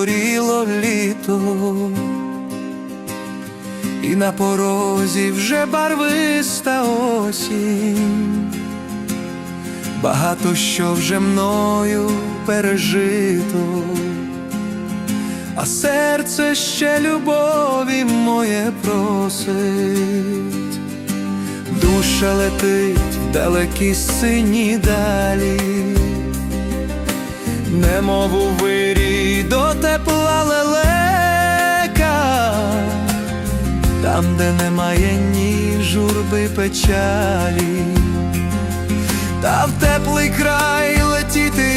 горіло літо, і на порозі вже барвиста осінь, багато що вже мною пережито, а серце ще любові моє просить, душа летить в далекі сині далі. Немов у вирі до тепла лелека, там, де немає ні журби печалі, та в теплий край летіти.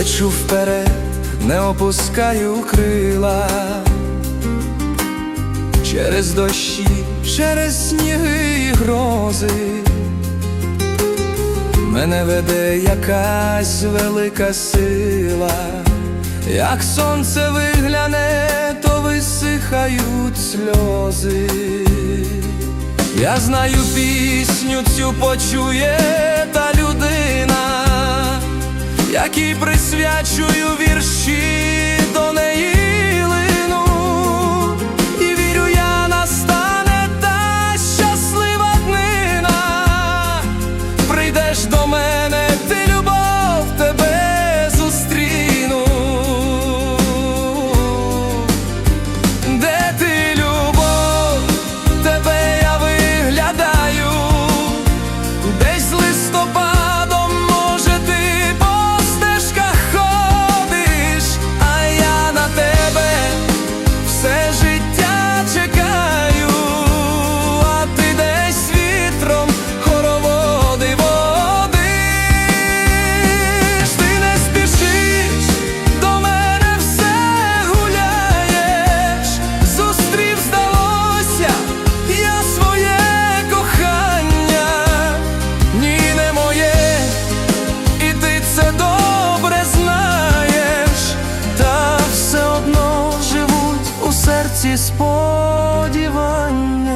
Лечу вперед, не опускаю крила, через дощі, через сніги і грози, мене веде якась велика сила, як сонце вигляне, то висихають сльози. Я знаю пісню, цю почує та людина всякій присвячую. серці сподівання.